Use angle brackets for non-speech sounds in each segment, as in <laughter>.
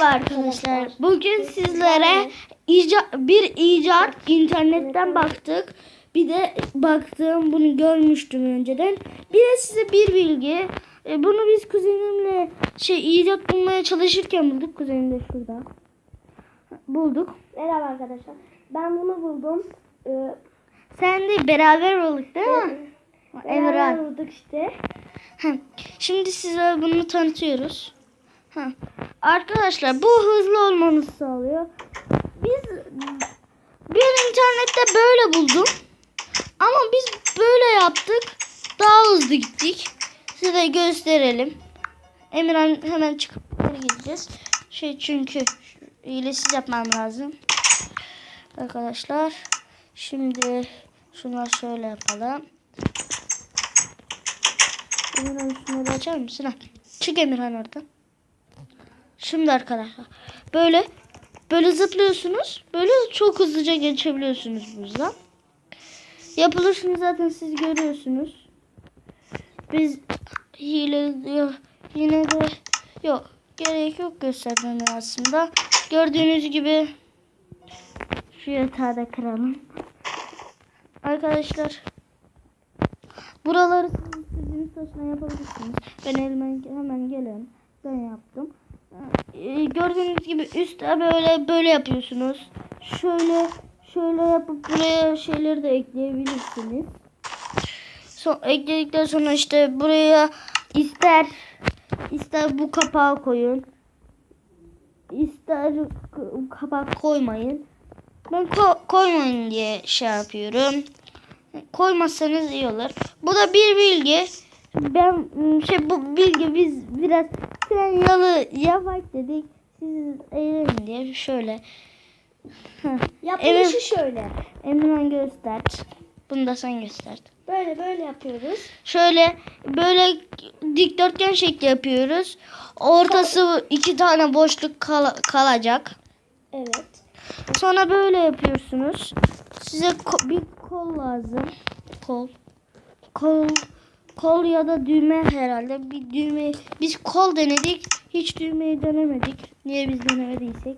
Merhaba arkadaşlar. Bugün sizlere icat, bir icat internetten baktık. Bir de baktım bunu görmüştüm önceden. Bir de size bir bilgi. E, Bunu biz kuzenimle şey icat bulmaya çalışırken bulduk. Kuzenim de şurada. Bulduk. Merhaba arkadaşlar. Ben bunu buldum. Ee, Sen de beraber bulduk değil mi? beraber bulduk işte. Şimdi size bunu tanıtıyoruz. Ha. Arkadaşlar bu hızlı olmanızı sağlıyor. Biz bir internette böyle buldum. Ama biz böyle yaptık. Daha hızlı gittik. Size gösterelim. Emirhan hemen çıkıp geri gideceğiz. Şey çünkü iyilesiz yapmam lazım. Arkadaşlar şimdi şunları şöyle yapalım. Emirhan şunları açar mısın? Ha. Çık Emirhan oradan. Şimdi arkadaşlar böyle böyle zıplıyorsunuz. Böyle çok hızlıca geçebiliyorsunuz buradan. Yapılışını zaten siz görüyorsunuz. Biz hile yok, yine de yok. Gerek yok göstermeme aslında. Gördüğünüz gibi şu yatağı da kıralım. Arkadaşlar Buraları siz istediğiniz taşla yapabilirsiniz. Ben elime hemen. Ee, gördüğünüz gibi üstte böyle böyle yapıyorsunuz. Şöyle şöyle yapıp buraya şeyleri de ekleyebilirsiniz. Son, ekledikten sonra işte buraya ister ister bu kapağı koyun. ister kapak koymayın. Ben ko- koymayın diye şey yapıyorum. Koymazsanız iyi olur. Bu da bir bilgi. Ben ım, şey bu bilgi biz biraz tren yolu yapak dedik. Siz eğlenin diye şöyle. <laughs> Yapılışı şöyle. Emran göster. Bunu da sen göster. Böyle böyle yapıyoruz. Şöyle böyle dikdörtgen şekli yapıyoruz. Ortası iki tane boşluk kal- kalacak. Evet. Sonra böyle yapıyorsunuz. Size ko- bir kol lazım. Kol. Kol. Kol ya da düğme herhalde. Bir düğme. Biz kol denedik. Hiç düğmeyi denemedik. Niye biz denemediysek.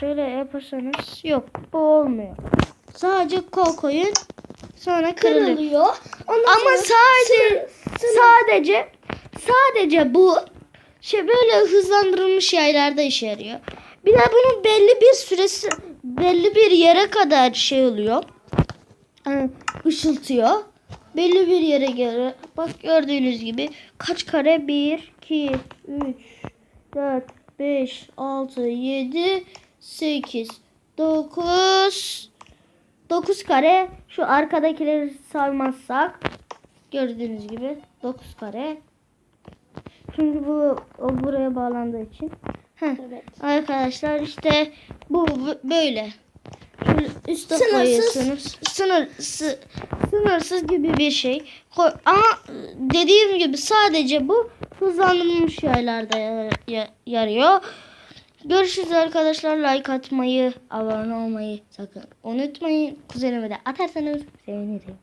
Şöyle yaparsanız yok. Bu olmuyor. Sadece kol koyun. Sonra kırılıyor. Kırılıyor. Ondan Ama sadece sadece sadece bu şey böyle hızlandırılmış yerlerde işe yarıyor. Bir de bunun belli bir süresi belli bir yere kadar şey oluyor. Ee, ışıltıyor. Belli bir yere göre bak gördüğünüz gibi kaç kare 1 2 3 4 5 6 7 8 9 9 kare şu arkadakileri saymazsak gördüğünüz gibi 9 kare. Çünkü bu o buraya bağlandığı için. Heh. Evet. Arkadaşlar işte bu bu- böyle. Şöyle üstte Sınırsız. koyuyorsunuz. Sınır, sı- sınırsız gibi bir şey. Koy, ama dediğim gibi sadece bu hızlandırılmış yerlerde yar- ya- yarıyor. Görüşürüz arkadaşlar. Like atmayı, abone olmayı sakın unutmayın. Kuzenime de atarsanız sevinirim.